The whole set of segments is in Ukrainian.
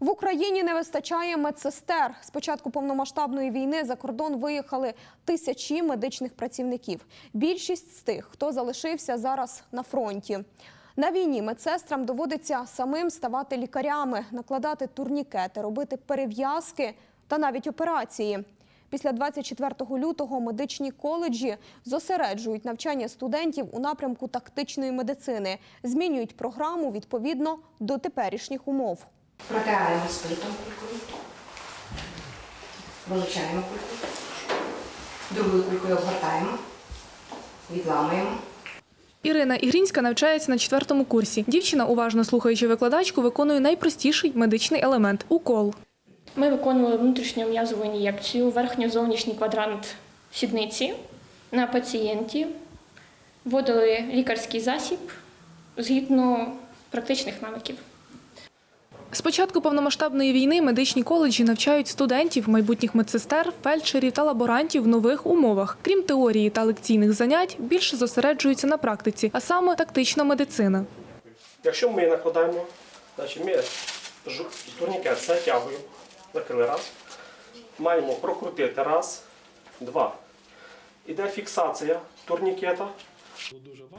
В Україні не вистачає медсестер. З початку повномасштабної війни за кордон виїхали тисячі медичних працівників. Більшість з тих, хто залишився зараз на фронті. На війні медсестрам доводиться самим ставати лікарями, накладати турнікети, робити перев'язки та навіть операції. Після 24 лютого медичні коледжі зосереджують навчання студентів у напрямку тактичної медицини, змінюють програму відповідно до теперішніх умов. Протираємо спиртом кулькою. Вилучаємо кульку. Другою кулькою обгортаємо. Відламуємо. Ірина Ігрінська навчається на четвертому курсі. Дівчина, уважно слухаючи викладачку, виконує найпростіший медичний елемент укол. Ми виконували внутрішню м'язову ін'єкцію, верхньо-зовнішній квадрант сідниці на пацієнті, вводили лікарський засіб згідно практичних навиків. З початку повномасштабної війни медичні коледжі навчають студентів, майбутніх медсестер, фельдшерів та лаборантів в нових умовах. Крім теорії та лекційних занять, більше зосереджуються на практиці, а саме тактична медицина. Якщо ми накладаємо, значить ми турнікет затягуємо, закрили раз, маємо прокрутити раз, два. Іде фіксація турнікета.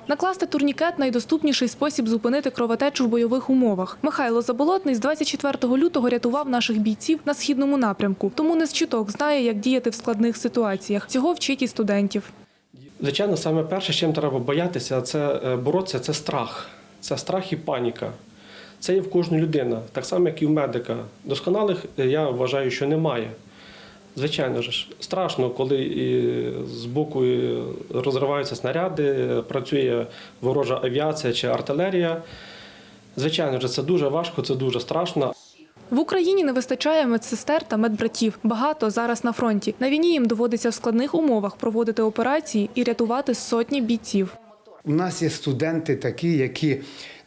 Накласти турнікет найдоступніший спосіб зупинити кровотечу в бойових умовах. Михайло Заболотний з 24 лютого рятував наших бійців на східному напрямку, тому не з чуток знає, як діяти в складних ситуаціях. Цього вчить і студентів. Звичайно, саме перше, чим треба боятися, це е, боротися, це страх. Це страх і паніка. Це є в кожної людини, так само, як і в медика. Досконалих е, я вважаю, що немає. Звичайно ж, страшно, коли і з боку розриваються снаряди, працює ворожа авіація чи артилерія. Звичайно ж, це дуже важко, це дуже страшно. В Україні не вистачає медсестер та медбратів. Багато зараз на фронті. На війні їм доводиться в складних умовах проводити операції і рятувати сотні бійців. У нас є студенти такі, які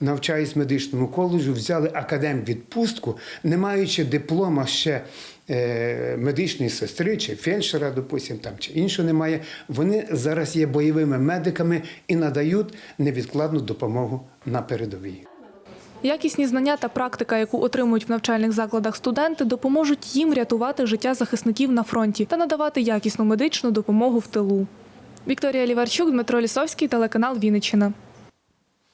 навчаюсь в медичному коледжі, взяли академ-відпустку, не маючи диплома ще е, медичної сестри чи фельдшера, допустим, там чи іншого немає. Вони зараз є бойовими медиками і надають невідкладну допомогу на передовій. Якісні знання та практика, яку отримують в навчальних закладах студенти, допоможуть їм рятувати життя захисників на фронті та надавати якісну медичну допомогу в тилу. Вікторія Ліварчук, Дмитро Лісовський, телеканал Вінниччина.